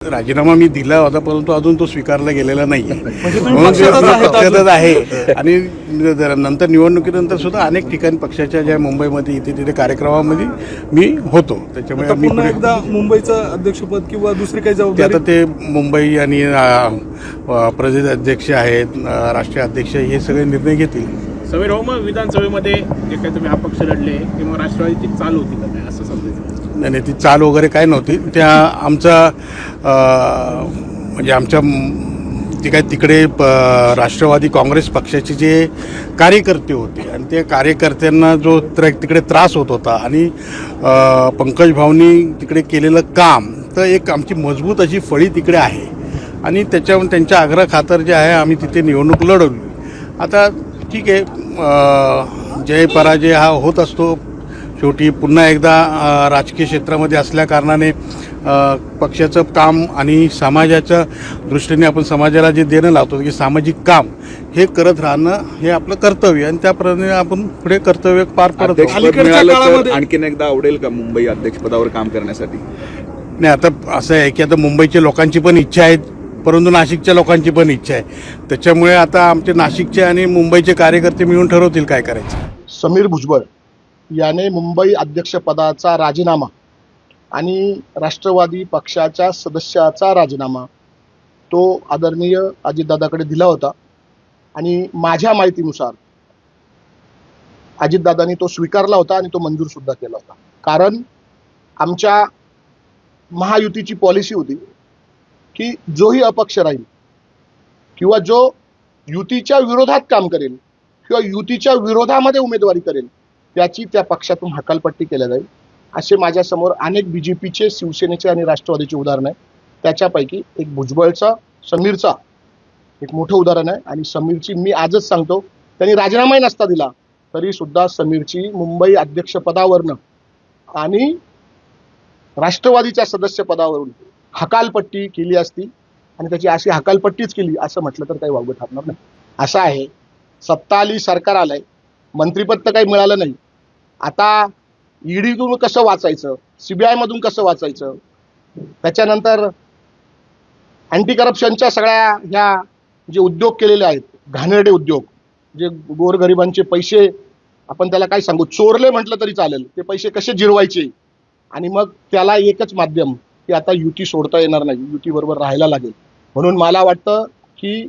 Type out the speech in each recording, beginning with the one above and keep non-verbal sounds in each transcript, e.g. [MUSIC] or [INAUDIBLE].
राजीनामा मी दिला होता परंतु अजून तो स्वीकारला गेलेला नाही. [LAUGHS] म्हणजे पक्षातच आहे. आणि नंतर निवडणुकीनंतर सुद्धा अनेक ठिकाणी पक्षाच्या ज्या मुंबईमध्ये इथे तिथे कार्यक्रमामध्ये मी होतो. त्याच्यामुळे एकदा मुंबईचं अध्यक्षपद किंवा दुसरी काही ते आता ते मुंबई आणि प्रदेश अध्यक्ष आहेत राष्ट्रीय अध्यक्ष हे सगळे निर्णय घेतील. समीर हो मग विधानसभेमध्ये जे काही तुम्ही अपक्ष लढले किंवा राष्ट्रवादीची चाल होती असं समजायचं? नाही नाही, ती चाल वगैरे काय नव्हती. त्या आमचा म्हणजे आमच्या ती काय तिकडे प- राष्ट्रवादी काँग्रेस पक्षाचे जे कार्यकर्ते होते आणि त्या कार्यकर्त्यांना जो त्र तिकडे त्रास होत होता आणि पंकज भाऊनी तिकडे केलेलं काम तर एक आमची मजबूत अशी फळी तिकडे आहे. आणि त्याच्यावर त्यांच्या आग्रह खातर जे आहे आम्ही तिथे निवडणूक लढवली. आता ठीक आहे जय पराजय हा होत असतो शेवटी पुन्हा एकदा राजकीय क्षेत्रामध्ये असल्याकारणाने पक्षाचं काम आणि समाजाच्या दृष्टीने आपण समाजाला जे देणं लावतो की सामाजिक काम हे करत राहणं हे आपलं कर्तव्य आणि त्याप्रमाणे आपण पुढे कर्तव्य पार पडतो आणखीन एकदा आवडेल का मुंबई अध्यक्षपदावर काम करण्यासाठी? नाही आता असं आहे की आता मुंबईच्या लोकांची पण इच्छा आहे परंतु नाशिकच्या लोकांची पण इच्छा आहे. त्याच्यामुळे आता आमचे नाशिकचे आणि मुंबईचे कार्यकर्ते मिळून ठरवतील काय करायचं. समीर भुजबळ. याने मुंबई अध्यक्षपदाचा राजीनामा आणि राष्ट्रवादी पक्षाच्या सदस्याचा राजीनामा तो आदरणीय अजितदादाकडे दिला होता. आणि माझ्या माहितीनुसार अजितदादांनी तो स्वीकारला होता आणि तो मंजूर सुद्धा केला होता. कारण आमच्या महायुतीची पॉलिसी होती की जोही अपक्ष राहील किंवा जो युतीच्या विरोधात काम करेल किंवा युतीच्या विरोधामध्ये उमेदवारी करेल त्याची त्या पक्षातून हकालपट्टी केल्या जाईल. असे माझ्यासमोर अनेक बी जे पीचे शिवसेनेचे आणि राष्ट्रवादीचे उदाहरण आहे. त्याच्यापैकी एक भुजबळचा समीरचा एक मोठं उदाहरण आहे. आणि समीरची मी आजच सांगतो त्यांनी राजीनामाही नसता दिला. तरी सुद्धा समीरची मुंबई अध्यक्षपदावरनं आणि राष्ट्रवादीच्या सदस्यपदावरून हकालपट्टी केली असती. आणि त्याची अशी हकालपट्टीच केली असं म्हटलं तर काही वावगं ठरणार नाही. असं आहे. सत्ता आली सरकार आलंय. मंत्रीपद तर काही मिळालं नाही. आता ईडीतून कसं वाचायचं? सीबीआय मधून कसं वाचायचं? त्याच्यानंतर अँटी करप्शनच्या सगळ्या ह्या जे उद्योग केलेले आहेत घाणेरडे उद्योग जे गोरगरिबांचे पैसे आपण त्याला काय सांगू? चोरले म्हटलं तरी चालेल. ते पैसे कसे जिरवायचे? आणि मग त्याला एकच माध्यम की आता युती सोडता येणार नाही. युती बरोबर राहायला लागेल. म्हणून मला वाटतं की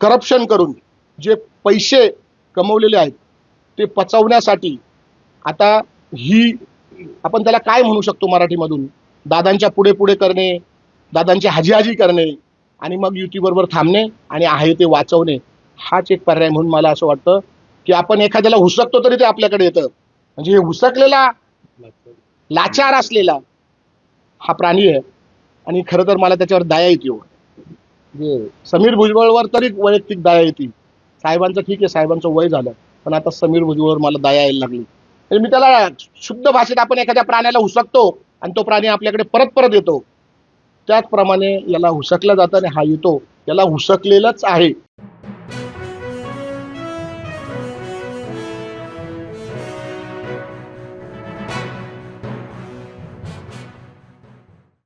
करप्शन करून जे पैसे कमवलेले आहेत ते पचवण्यासाठी. आता ही आपण त्याला काय म्हणू शकतो मराठीमधून? दादांच्या पुढे पुढे करणे दादांची हाजी हाजी करणे आणि मग युतीबरोबर थांबणे आणि आहे ते वाचवणे हाच एक पर्याय म्हणून मला असं वाटतं की आपण एखाद्याला हुसकतो तरी ते आपल्याकडे येतं. म्हणजे हे हुसकलेला लाचार असलेला हा प्राणी आहे. आणि खरं तर मला त्याच्यावर दया येते म्हणजे समीर भुजबळवर तरी वैयक्तिक दया येते. साहेबांचं ठीक आहे साहेबांचं वय झालं. पण आता समीर भुजबळवर मला दया यायला लागली. तर मी त्याला शुद्ध भाषेत आपण एखाद्या प्राण्याला हुसकतो आणि तो प्राणी आपल्याकडे परत परत येतो. त्याचप्रमाणे याला हुसकलं जातं आणि हा येतो. याला हुसकलेलंच आहे.